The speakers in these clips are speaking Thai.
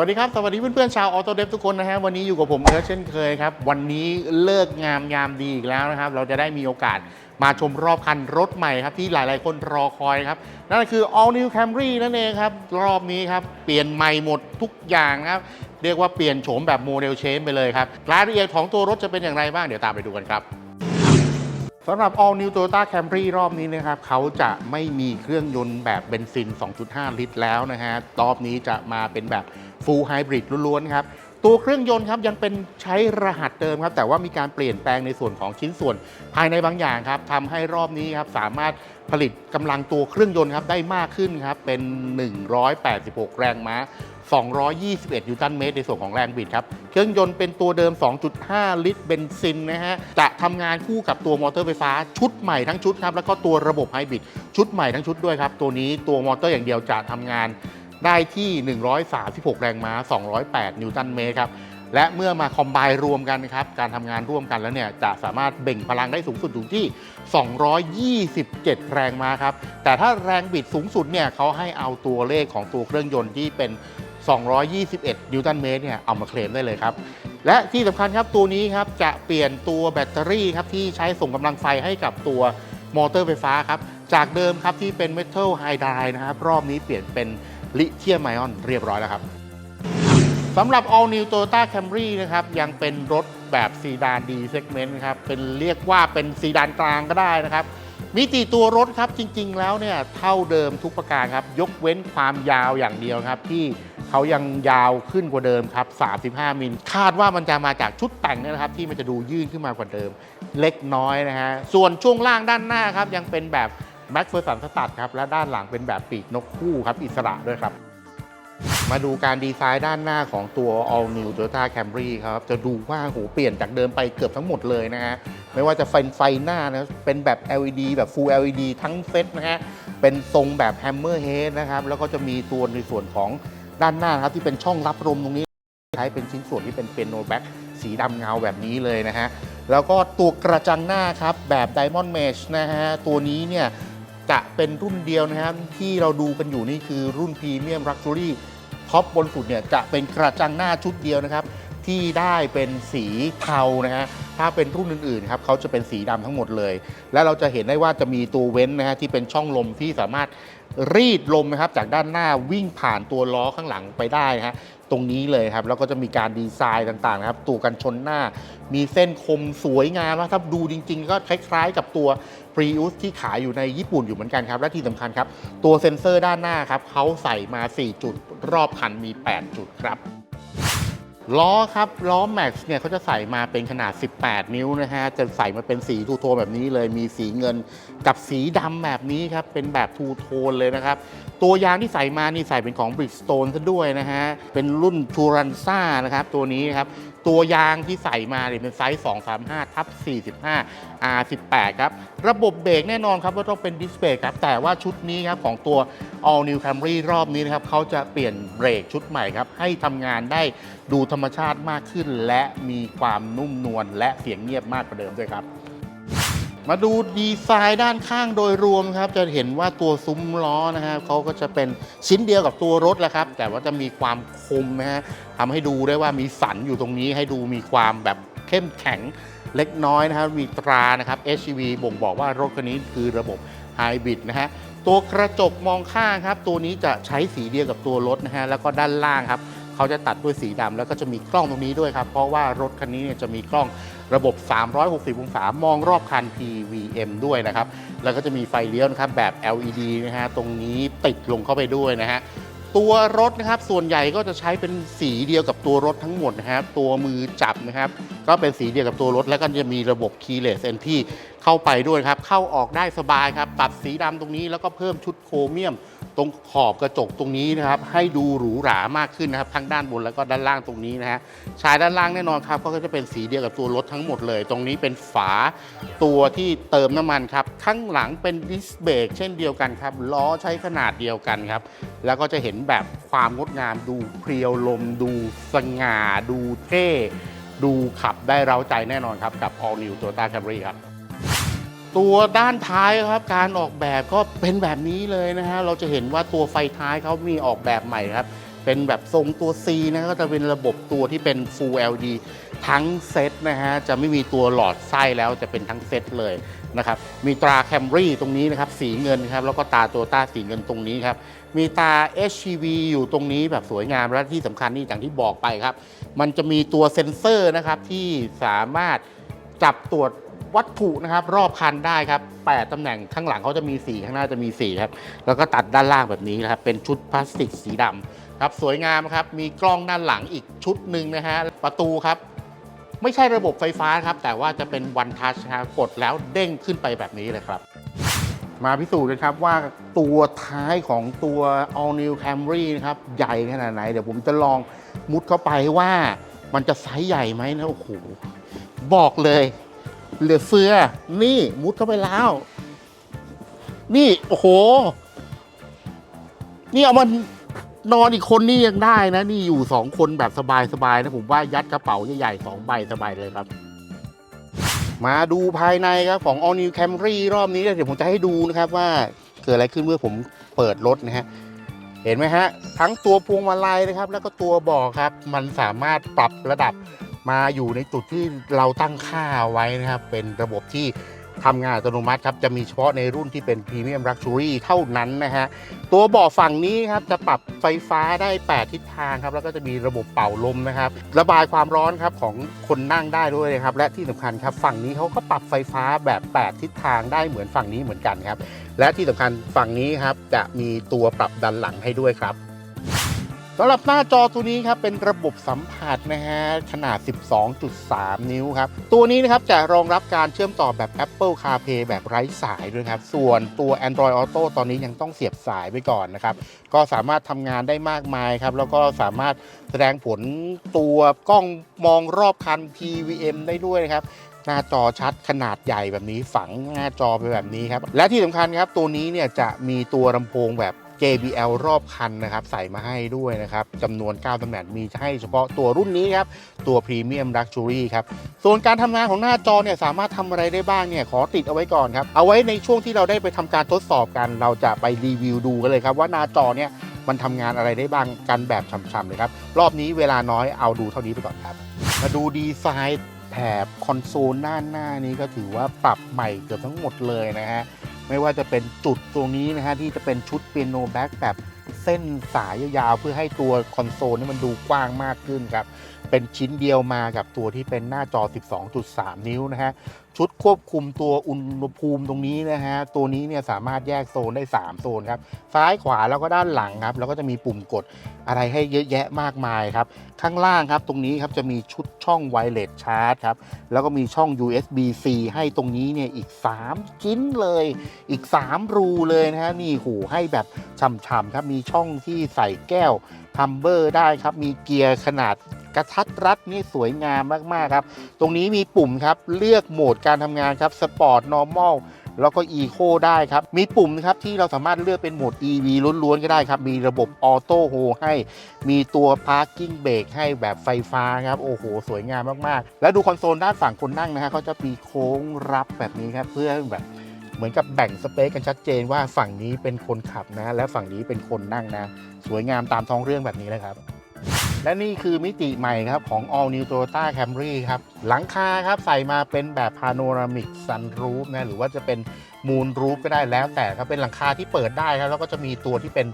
วัสดีครับ สวัสดีเพื่อนๆชาวออโตเดฟทุกคนนะฮะวันนี้อยู่กับผมเอิร์ธเช่นเคยครับ วันนี้เลิกงามยามดีอีกแล้วนะครับ เราจะได้มีโอกาสมาชมรอบคันรถใหม่ครับ ที่หลายๆคนรอคอยครับ นั่นคือ All New Camry นั่นเองครับ รอบนี้ครับ เปลี่ยนใหม่หมดทุกอย่างครับ เรียกว่าเปลี่ยนโฉมแบบโมเดลเชนไปเลยครับรายละเอียดของตัวรถจะเป็นอย่างไรบ้างเดี๋ยวตามไปดูกันครับ สำหรับ All New Toyota Camry รอบนี้นะครับเขาจะไม่มีเครื่องยนต์แบบเบนซิน 2.5 ลิตรแล้วนะฮะ รอบนี้จะมาเป็นแบบ Full Hybrid ล้วนๆครับ ตัวเครื่องยนต์ครับยังเป็นใช้รหัสเดิมครับแต่ว่ามีการเปลี่ยนแปลงในส่วนของชิ้นส่วน ภายในบางอย่างครับทำให้รอบนี้ครับสามารถผลิตกำลังตัวเครื่องยนต์ครับได้มากขึ้นครับเป็น 186 แรงม้า 221นิวตันเมตรในส่วนของแรงบิดครับ เครื่องยนต์เป็นตัวเดิม 2.5 ลิตรเบนซินนะฮะ จะทำงานคู่กับตัวมอเตอร์ไฟฟ้าชุดใหม่ทั้งชุดครับ แล้วก็ตัวระบบไฮบริดชุดใหม่ทั้งชุดด้วยครับ ตัวนี้ตัวมอเตอร์อย่างเดียวจะทำงาน ได้ที่ 136 แรงม้า 208 นิวตันเมตรครับ และเมื่อมาคอมไบรวมกันครับ การทำงานร่วมกันแล้วเนี่ย จะสามารถเบ่งพลังได้สูงสุดถึงที่ 227 แรงม้าครับ แต่ถ้าแรงบิดสูงสุดเนี่ยเขาให้เอาตัวเลขของตัวเครื่องยนต์ที่เป็น 221 นิวตันเมตรเนี่ยเอามาเคลมได้เลยครับ และที่สำคัญครับตัวนี้ครับจะเปลี่ยนตัวแบตเตอรี่ครับที่ใช้ส่งกำลังไฟให้กับตัวมอเตอร์ไฟฟ้าครับ จากเดิมครับที่เป็นเมทัลไฮไดร์นะครับ รอบนี้เปลี่ยนเป็น ลิเธียมไอออนเรียบร้อยแล้วครับสำหรับ All New Toyota Camry นะครับยังเป็นรถแบบซีดาน D segment นะครับเป็นเรียกว่าเป็นซีดานกลางก็ได้นะครับมิติตัวรถครับจริง ๆ แล้วเนี่ยเท่าเดิมทุกประการครับ ยกเว้นความยาวอย่างเดียวครับที่เขายังยาวขึ้นกว่าเดิมครับ 35 มิล คาดว่ามันจะมาจากชุดแต่งเนี่ยนะครับ ที่มันจะดูยื่นขึ้นมากว่าเดิม เล็กน้อยนะฮะ ส่วนช่วงล่างด้านหน้าครับ ยังเป็นแบบ แม็กเฟอร์สันสตัดครับและด้านหลังเป็นแบบปีกนกคู่ครับอิสระด้วยครับ มาดูการดีไซน์ด้านหน้าของตัว All New Toyota Camry ครับจะดูว่าโหเปลี่ยนจากเดิมไปเกือบทั้งหมดเลยนะฮะไม่ว่าจะไฟไฟหน้านะเป็นแบบ LED แบบ Full LED ทั้งเซตนะฮะเป็นทรงแบบ Hammerhead นะครับแล้วก็จะมีตัวในส่วนของด้านหน้าครับที่เป็นช่องรับลมตรงนี้ใช้เป็นชิ้นส่วนที่เป็นเปียโนแบ็กสีดำเงาแบบนี้เลยนะฮะแล้วก็ตัวกระจังหน้าครับแบบ Diamond Mesh นะฮะตัวนี้เนี่ย จะเป็นรุ่นเดียวนะครับที่เราดูกันอยู่นี่คือรุ่นพรีเมียมรักซูรี่ท็อปบนสุดเนี่ยจะเป็นกระจังหน้าชุดเดียวนะครับ ที่ได้เป็นสีเทานะฮะถ้าเป็นรุ่นอื่นๆครับเขาจะเป็นสีดำทั้งหมดเลย และเราจะเห็นได้ว่าจะมีตัวเว้นนะฮะที่เป็นช่องลมที่สามารถ รีดลมนะครับจากด้านหน้าวิ่งผ่านตัวล้อข้างหลังไปได้นะฮะตรงนี้เลยครับ แล้วก็จะมีการดีไซน์ต่างๆนะครับตัวกันชนหน้า มีเส้นคมสวยงามนะถ้าดูจริง ๆ ก็คล้ายๆ กับตัว Prius ที่ขายอยู่ในญี่ปุ่นอยู่เหมือนกันครับ และที่สำคัญครับ ตัวเซ็นเซอร์ด้านหน้าครับเขาใส่มา 4 จุดรอบคันมี 8 จุดครับ ล้อครับล้อแม็กซ์เนี่ยเขาจะใส่มาเป็นขนาด 18 นิ้วนะฮะจะใส่มาเป็นสีทูโทนแบบนี้เลยมีสีเงินกับสีดำแบบนี้ครับเป็นแบบทูโทนเลยนะครับ ตัวยางที่ใส่มานี่ใส่เป็นของ Bridgestone ซะด้วยนะฮะเป็นรุ่นทูรันซ่านะครับตัวนี้ครับตัวยางที่ใส่มาเนี่ยเป็นไซส์ 235ทับ45 R18 ครับ ระบบเบรกแน่นอนครับว่าต้องเป็นดิสเบรกครับ แต่ว่าชุดนี้ครับของตัว All New Camry รอบนี้นะครับเขาจะเปลี่ยนเบรกชุดใหม่ครับ ให้ทำงานได้ดูธรรมชาติมากขึ้น และมีความนุ่มนวลและเสียงเงียบมากกว่าเดิมด้วยครับ มาดูดีไซน์ด้านข้างโดยรวมครับ จะเห็นว่าตัวซุ้มล้อนะฮะเขาก็จะเป็นชิ้นเดียวกับตัวรถแหละครับ แต่ว่าจะมีความคมนะฮะทำให้ดูได้ว่ามีสันอยู่ตรงนี้ให้ดูมีความแบบเข้มแข็งเล็กน้อยนะครับ มีตรานะครับ HEV บ่งบอกว่ารถคันนี้คือระบบไฮบริดนะฮะตัวกระจกมองข้างครับ ตัวนี้จะใช้สีเดียวกับตัวรถนะฮะแล้วก็ด้านล่างครับเขาจะตัดด้วยสีดำแล้วก็จะมีกล้องตรงนี้ด้วยครับ เพราะว่ารถคันนี้เนี่ยจะมีกล้อง ระบบ 360 องศามองรอบคัน PVM ด้วยนะครับ แล้วก็จะมีไฟเลี้ยวนะครับแบบ LED นะฮะ ตรงนี้ติดลงเข้าไปด้วยนะฮะ ตัวรถนะครับ ส่วนใหญ่ก็จะใช้เป็นสีเดียวกับตัวรถทั้งหมดนะครับ ตัวมือจับนะครับ ก็เป็นสีเดียวกับตัวรถ แล้วก็จะมีระบบ keyless entry เข้าไปด้วยครับ เข้าออกได้สบายครับตัดสีดำตรงนี้แล้วก็เพิ่มชุดโครเมียม ตรงขอบกระจกตรงนี้นะครับ ให้ดูหรูหรามากขึ้นนะครับทั้งด้านบนแล้วก็ด้านล่างตรงนี้นะฮะชายด้านล่างแน่นอนครับก็จะเป็นสีเดียวกับตัวรถทั้งหมดเลย ตรงนี้เป็นฝาตัวที่เติมน้ำมันครับข้างหลังเป็นดิสเบรกเช่นเดียวกันครับล้อใช้ขนาดเดียวกันครับ แล้วก็จะเห็นแบบความงดงามดูเพรียวลม ดูสง่า ดูเท่ดูขับได้เร้าใจแน่นอนครับกับ All New Toyota Camry ครับ ตัวด้านท้ายครับ การออกแบบก็เป็นแบบนี้เลยนะฮะเราจะเห็นว่าตัวไฟท้ายเขามีออกแบบใหม่ครับ เป็นแบบทรงตัว C นะก็จะเป็นระบบตัวที่เป็น Full LED ทั้งเซตนะฮะจะไม่มีตัวหลอดไส้แล้วจะเป็นทั้งเซตเลยนะครับมีตราแคมรี่ตรงนี้นะครับสีเงินครับแล้วก็ตาตัวต้าสีเงินตรงนี้ครับมีตา HCV อยู่ตรงนี้แบบสวยงามและที่สำคัญนี่อย่างที่บอกไปครับ มันจะมีตัวเซ็นเซอร์นะครับที่สามารถจับตรวจ วัตถุนะครับรอบคันได้ครับ8ตำแหน่งข้างหลังเขาจะมี 4 ข้างหน้าจะมี 4 ครับ แล้วก็ตัดด้านล่างแบบนี้นะครับ เป็นชุดพลาสติกสีดำครับ สวยงามครับ มีกล้องด้านหลังอีกชุดหนึ่งนะฮะ ประตูครับ ไม่ใช่ระบบไฟฟ้าครับ แต่ว่าจะเป็นวันทัชครับกดแล้วเด้งขึ้นไปแบบนี้เลยครับมาพิสูจน์กันครับว่าตัวท้ายของตัว All New Camry นะครับ ใหญ่ขนาดไหน เดี๋ยวผมจะลองมุดเข้าไปว่ามันจะไซส์ใหญ่ไหมนะโอ้โหบอกเลย เหลือเฟือ นี่มุดเข้าไปแล้ว นี่โอ้โห นี่เอามันนอนอีกคนนี่ยังได้นะ นี่อยู่สองคนแบบสบายๆนะผมว่ายัดกระเป๋าใหญ่ๆสองใบสบายเลยครับ มาดูภายในครับของ All New Camry รอบนี้เดี๋ยวผมจะให้ดูนะครับว่าเกิดอะไรขึ้นเมื่อผมเปิดรถนะฮะเห็นไหมฮะ ทั้งตัวพวงมาลัยนะครับ แล้วก็ตัวเบอกครับ มันสามารถปรับระดับ มาอยู่ในจุดที่เราตั้งค่าไว้นะครับ เป็นระบบที่ทำงานอัตโนมัติครับ จะมีเฉพาะในรุ่นที่เป็นพรีเมียม l ักชูรี่เท่านั้นนะฮะ ตัวเบาะฝั่งนี้ครับ จะปรับไฟฟ้าได้ 8 ทิศทางครับ แล้วก็จะมีระบบเป่าลมนะครับ ระบายความร้อนครับของคนนั่งได้ด้วยนะครับ และที่สำคัญครับ ฝั่งนี้เขาก็ปรับไฟฟ้าแบบ 8 ทิศทางได้เหมือนฝั่งนี้เหมือนกันครับ และที่สำคัญฝั่งนี้ครับจะมีตัวปรับดันหลังให้ด้วยครับ สำหรับหน้าจอตัวนี้ครับเป็นระบบสัมผัสนะฮะขนาด 12.3 นิ้วครับ ตัวนี้นะครับจะรองรับการเชื่อมต่อแบบ Apple CarPlay แบบไร้สายด้วยครับ ส่วนตัว Android Auto ตอนนี้ยังต้องเสียบสายไปก่อนนะครับ ก็สามารถทำงานได้มากมายครับ แล้วก็สามารถแสดงผลตัวกล้องมองรอบคัน PVM ได้ด้วยนะครับหน้าจอชัดขนาดใหญ่แบบนี้ฝังหน้าจอไปแบบนี้ครับ และที่สำคัญครับตัวนี้เนี่ยจะมีตัวลำโพงแบบ JBL รอบคันนะครับใส่มาให้ด้วยนะครับจำนวน 9ตำแหน่งมีให้เฉพาะตัวรุ่นนี้ครับ ตัว Premium Luxury ครับ ส่วนการทำงานของหน้าจอเนี่ยสามารถทำอะไรได้บ้างเนี่ยขอติดเอาไว้ก่อนครับ เอาไว้ในช่วงที่เราได้ไปทำการทดสอบกัน เราจะไปรีวิวดูกันเลยครับว่าหน้าจอเนี่ยมันทำงานอะไรได้บ้างกันแบบช่ำๆเลยครับ รอบนี้เวลาน้อยเอาดูเท่านี้ไปก่อนครับ มาดูดีไซน์แถบคอนโซลด้านหน้านี้ก็ถือว่าปรับใหม่เกือบทั้งหมดเลยนะฮะ ไม่ว่าจะเป็นจุดตรงนี้นะฮะที่จะเป็นชุดเปียโนแบ็กแบบเส้นสายยาวเพื่อให้ตัวคอนโซลนี่มันดูกว้างมากขึ้นครับ เป็นชิ้นเดียวมากับตัวที่เป็นหน้าจอ 12.3 นิ้วนะฮะ ชุดควบคุมตัวอุณหภูมิตรงนี้นะฮะ ตัวนี้เนี่ยสามารถแยกโซนได้ 3 โซนครับ ซ้ายขวาแล้วก็ด้านหลังครับ แล้วก็จะมีปุ่มกดอะไรให้เยอะแยะมากมายครับ ข้างล่างครับตรงนี้ครับจะมีชุดช่องไวเลสชาร์จครับ แล้วก็มีช่อง USB-C ให้ตรงนี้เนี่ยอีก 3 ชิ้นเลย อีก 3 รูเลยนะฮะ นี่หูให้แบบช่ำๆครับ มีช่องที่ใส่แก้วทัมเบอร์ได้ครับ มีเกียร์ขนาด กระทัดรัดนี่สวยงามมากๆครับ ตรงนี้มีปุ่มครับเลือกโหมดการทำงานครับ Sport Normal แล้วก็ Eco ได้ครับ มีปุ่มนะครับที่เราสามารถเลือกเป็นโหมด EV ล้วนๆก็ได้ครับ มีระบบ Auto Hold ให้ มีตัว Parking Brake ให้แบบไฟฟ้าครับ โอ้โห สวยงามมากๆ แล้วดูคอนโซลด้านฝั่งคนนั่งนะฮะเขาจะมีโค้งรับแบบนี้ครับ เพื่อแบบเหมือนกับแบ่งสเปซกันชัดเจนว่าฝั่งนี้เป็นคนขับนะ และฝั่งนี้เป็นคนนั่งนะ สวยงามตามท้องเรื่องแบบนี้เลยครับ และนี่คือมิติใหม่ครับของ All New Toyota Camry ครับ หลังคาครับใส่มาเป็นแบบ Panoramic Sunroof นะหรือว่าจะเป็น Moon Roof ก็ได้แล้วแต่ครับเป็นหลังคาที่เปิดได้ครับ แล้วก็จะมีตัวที่เป็น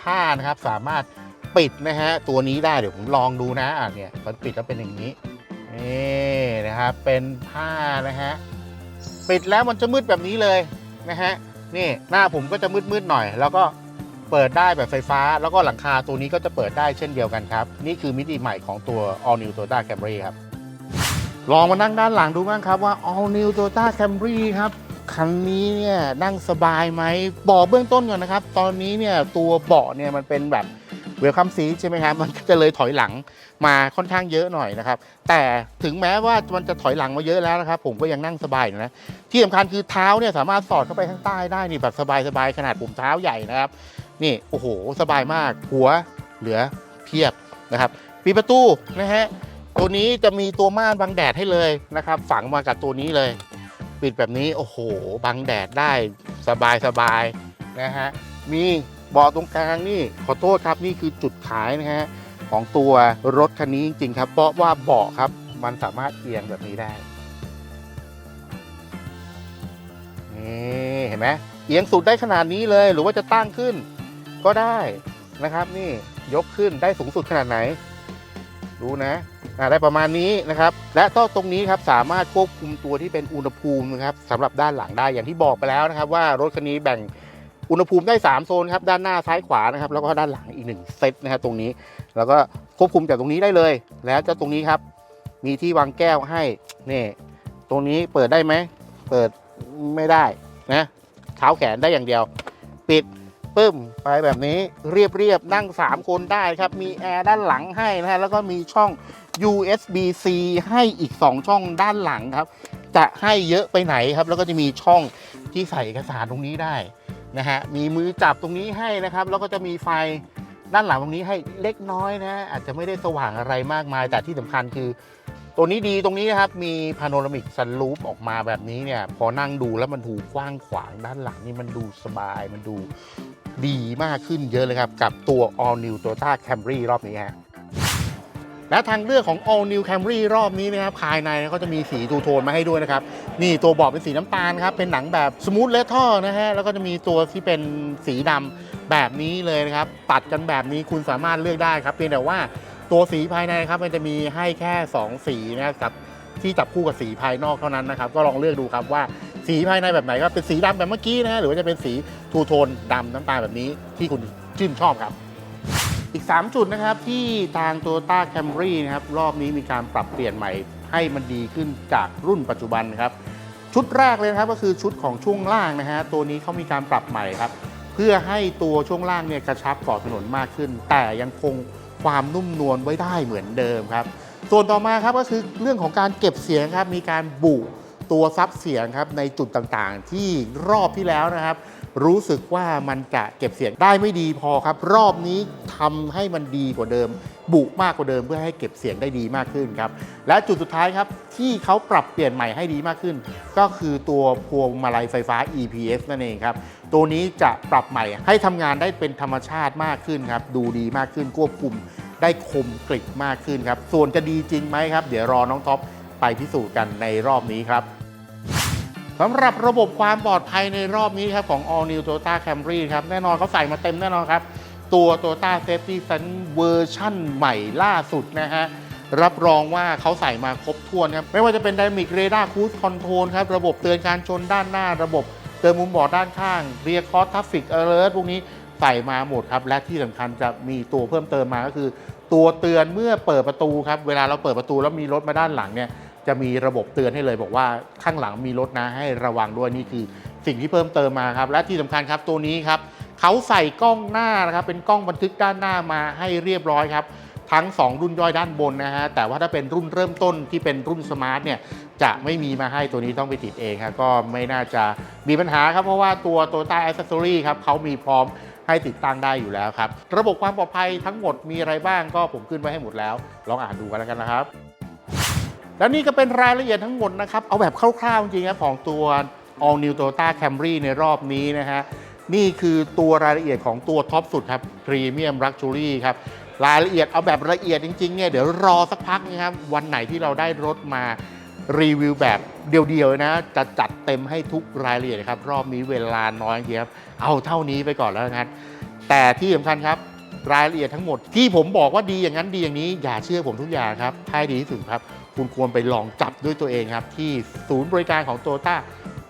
ผ้านะครับสามารถปิดนะฮะตัวนี้ได้เดี๋ยวผมลองดูนะอะเนี่ยมันปิดแล้วเป็นอย่างนี้นี่นะครับเป็นผ้านะฮะปิดแล้วมันจะมืดแบบนี้เลยนะฮะนี่หน้าผมก็จะมืดๆหน่อย แล้วก็ เปิดได้แบบไฟฟ้า แล้วก็หลังคาตัวนี้ก็จะเปิดได้เช่นเดียวกันครับ นี่คือมิติใหม่ของตัว All New Toyota Camry ครับ ลองมานั่งด้านหลังดูบ้างครับว่า All New Toyota Camry ครับคันนี้เนี่ยนั่งสบายไหมบอกเบื้องต้นก่อนนะครับ ตอนนี้เนี่ยตัวเบาะเนี่ยมันเป็นแบบ เวลคัมซีใช่ไหมครับมันก็จะเลยถอยหลังมาค่อนข้างเยอะหน่อยนะครับ แต่ถึงแม้ว่ามันจะถอยหลังมาเยอะแล้วนะครับ ผมก็ยังนั่งสบายนะที่สำคัญคือเท้าเนี่ยสามารถสอดเข้าไปข้างใต้ได้นี่แบบสบายๆขนาดผมเท้าใหญ่นะครับ นี่โอ้โห สบายมากหัวเหลือเพียบนะครับปีประตูนะฮะตัวนี้จะมีตัวม่านบังแดดให้เลยนะครับ ฝังมากับตัวนี้เลย ปิดแบบนี้โอ้โหบังแดดได้สบายสบายๆนะฮะมี บาะตรงกลางนี่ขอโทษครับนี่คือจุดขายนะฮะของตัวรถคันนี้จริงๆครับ เพราะว่าเบาะครับมันสามารถเอียงแบบนี้ได้นี่เห็นไหมเอียงสุดได้ขนาดนี้เลย หรือว่าจะตั้งขึ้น ก็ได้นะครับ นี่ยกขึ้นได้สูงสุดขนาดไหนดูนะได้ประมาณนี้นะครับ และต้อตรงนี้ครับสามารถควบคุมตัวที่เป็นอุณหภูมินะครับสำหรับด้านหลังได้อย่างที่บอกไปแล้วนะครับ ว่ารถคันนี้แบ่ง อุณหภูมิได้ 3 โซนครับด้านหน้าซ้ายขวานะครับแล้วก็ด้านหลังอีกหนึ่งเซตนะครับตรงนี้ แล้วก็ควบคุมจากตรงนี้ได้เลย แล้วจ้าตรงนี้ครับ มีที่วางแก้วให้นี่ตรงนี้เปิดได้ไหมเปิดไม่ได้นะเท้าแขนได้อย่างเดียว ปิดปึ้มไปแบบนี้เรียบๆนั่ง 3 คนได้ครับ มีแอร์ด้านหลังให้นะฮะแล้วก็มีช่อง USB-C ให้อีก 2 ช่องด้านหลังครับ จะให้เยอะไปไหนครับ แล้วก็จะมีช่องที่ใส่เอกสารตรงนี้ได้ นะฮะมีมือจับตรงนี้ให้นะครับ แล้วก็จะมีไฟด้านหลังตรงนี้ให้เล็กน้อยนะ อาจจะไม่ได้สว่างอะไรมากมาย แต่ที่สำคัญคือ ตัวนี้ดีตรงนี้นะครับ มีพาโนรามิกซันรูฟออกมาแบบนี้เนี่ย พอนั่งดูแล้วมันดูกว้างขวางด้านหลังนี่มันดูสบาย มันดูดีมากขึ้นเยอะเลยครับ กับตัว All New Toyota Camry รอบนี้ฮะ และทางเลือกของ All New Camry รอบนี้นะครับภายในก็จะมีสีทูโทนมาให้ด้วยนะครับ นี่ตัวเบาะเป็นสีน้ำตาลครับ เป็นหนังแบบสมูทเลทท่อนะฮะ แล้วก็จะมีตัวที่เป็นสีดำแบบนี้เลยนะครับ ตัดกันแบบนี้คุณสามารถเลือกได้ครับ เพียงแต่ว่าตัวสีภายในครับมันจะมีให้แค่ 2 สีนะครับที่จับคู่กับสีภายนอกเท่านั้นนะครับ ก็ลองเลือกดูครับว่าสีภายในแบบไหนก็เป็นสีดำแบบเมื่อกี้นะฮะหรือว่าจะเป็นสีทูโทนดำน้ำตาลแบบนี้ที่คุณชื่นชอบครับ อีก 3 จุดนะครับที่ทาง Toyota Camry นะครับรอบนี้มีการปรับเปลี่ยนใหม่ให้มันดีขึ้นจากรุ่นปัจจุบันครับชุดแรกเลยครับก็คือชุดของช่วงล่างนะฮะตัวนี้เขามีการปรับใหม่ครับ เพื่อให้ตัวช่วงล่างเนี่ยกระชับเกาะถนนมากขึ้น แต่ยังคงความนุ่มนวลไว้ได้เหมือนเดิมครับ ส่วนต่อมาครับก็คือเรื่องของการเก็บเสียงครับมีการบุตัวซับเสียงครับในจุดต่างๆ ที่รอบที่แล้วนะครับ รู้สึกว่ามันจะเก็บเสียงได้ไม่ดีพอครับ รอบนี้ทำให้มันดีกว่าเดิม บุมากกว่าเดิมเพื่อให้เก็บเสียงได้ดีมากขึ้นครับ และจุดสุดท้ายครับที่เขาปรับเปลี่ยนใหม่ให้ดีมากขึ้น ก็คือตัวพวงมาลัยไฟฟ้า EPS นั่นเองครับ ตัวนี้จะปรับใหม่ให้ทำงานได้เป็นธรรมชาติมากขึ้นครับ ดูดีมากขึ้นควบคุมได้คมกริบมากขึ้นครับ ส่วนจะดีจริงไหมครับ เดี๋ยวรอน้องท็อปไปพิสูจน์กันในรอบนี้ครับ สำหรับระบบความปลอดภัยในรอบนี้ครับของ All New Toyota Camry ครับแน่นอนเขาใส่มาเต็มแน่นอนครับ ตัว Toyota Safety Sense เวอร์ชั่นใหม่ล่าสุดนะฮะรับรองว่าเขาใส่มาครบถ้วนครับ ไม่ว่าจะเป็น Dynamic Radar Cruise Control ครับ ระบบเตือนการชนด้านหน้า ระบบเตือนมุมบอดด้านข้าง Rear Cross Traffic Alert พวกนี้ใส่มาหมดครับ และที่สำคัญจะมีตัวเพิ่มเติมมาก็คือ ตัวเตือนเมื่อเปิดประตูครับเวลาเราเปิดประตูแล้วมีรถมาด้านหลังเนี่ย จะมีระบบเตือนให้เลยบอกว่าข้างหลังมีรถนะให้ระวังด้วยนี่คือ สิ่งที่เพิ่มเติมมาครับ และที่สำคัญครับตัวนี้ครับเขาใส่กล้องหน้านะครับ เป็นกล้องบันทึกด้านหน้ามาให้เรียบร้อยครับ ทั้ง 2 รุ่นย่อยด้านบนนะฮะแต่ว่าถ้าเป็นรุ่นเริ่มต้นที่เป็นรุ่นสมาร์ทเนี่ยจะไม่มีมาให้ตัวนี้ต้องไปติดเองครับก็ไม่น่าจะมีปัญหาครับเพราะว่าตัว Toyota Accessory ครับเขามีพร้อมให้ติดตั้งได้อยู่แล้วครับ ระบบความปลอดภัยทั้งหมดมีอะไรบ้างก็ผมขึ้นไว้ให้หมดแล้ว ลองอ่านดูกันแล้วกันนะครับ แล้วนี่ก็เป็นรายละเอียดทั้งหมดนะครับ เอาแบบคร่าวๆจริงๆครับของตัว All New Toyota Camry ในรอบนี้นะฮะ นี่คือตัวรายละเอียดของตัวท็อปสุดครับ Premium Luxury ครับ รายละเอียดเอาแบบละเอียดจริงๆเนี่ยเดี๋ยวรอสักพักนะครับ วันไหนที่เราได้รถมารีวิวแบบเดียวๆนะ จะจัดเต็มให้ทุกรายละเอียดครับ รอบนี้เวลาน้อยครับ เอาเท่านี้ไปก่อนแล้วกันแต่ที่สำคัญครับ รายละเอียดทั้งหมด ที่ผมบอกว่าดีอย่างนั้นดีอย่างนี้ อย่าเชื่อผมทุกอย่างครับถ้าให้ดีที่สุดครับ คุณควรไปลองจับด้วยตัวเองครับ ที่ศูนย์บริการของโตต้า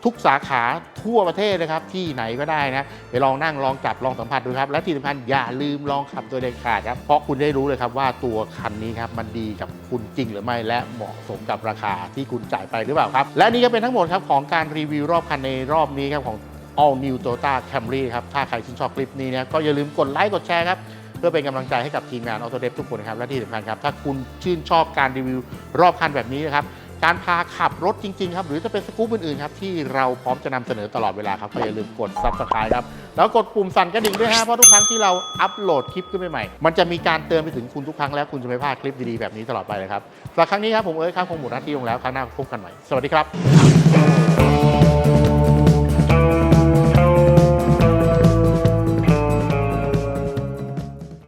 ทุกสาขาทั่วประเทศนะครับ ที่ไหนก็ได้นะไปลองนั่งลองจับลองสัมผัสดูครับ และที่สำคัญอย่าลืมลองขับตัวเด็ดขาดครับเพราะคุณได้รู้เลยครับว่าตัวคันนี้ครับมันดีกับคุณจริงหรือไม่และเหมาะสมกับราคาที่คุณจ่ายไปหรือเปล่าครับ และนี่ก็เป็นทั้งหมดครับของการรีวิวรอบคันในรอบนี้ครับของ All New Toyota Camry ครับ ถ้าใครชื่นชอบคลิปนี้นะก็อย่าลืมกดไลค์กดแชร์ครับ เพื่อเป็นกำลังใจให้กับทีมงาน Auto d e v ทุกคนนะครับและที่สำคัญครับ ถ้าคุณชื่นชอบการรีวิวรอบคันแบบนี้นะครับการพาขับรถจริง ๆ ครับ หรือจะเป็นสกู๊ปอื่น ๆ ครับ ที่เราพร้อมจะนำเสนอตลอดเวลาครับก็อย่าลืมกด Subscribe ครับ แล้วกดปุ่มสั่นกระดิ่งด้วยฮะเพราะทุกครั้งที่เราอัปโหลดคลิปขึ้นใหม่ๆมันจะมีการเตือนไปถึงคุณทุกครั้งแล้วคุณจะไม่พลาดคลิปดี ๆ แบบนี้ตลอดไปเลยครับสำหรับครั้งนี้ครับผมเอิร์ธครับคงหมดหน้าที่ลงแล้วครั้งหน้าพบกันใหม่สวัสดีครับ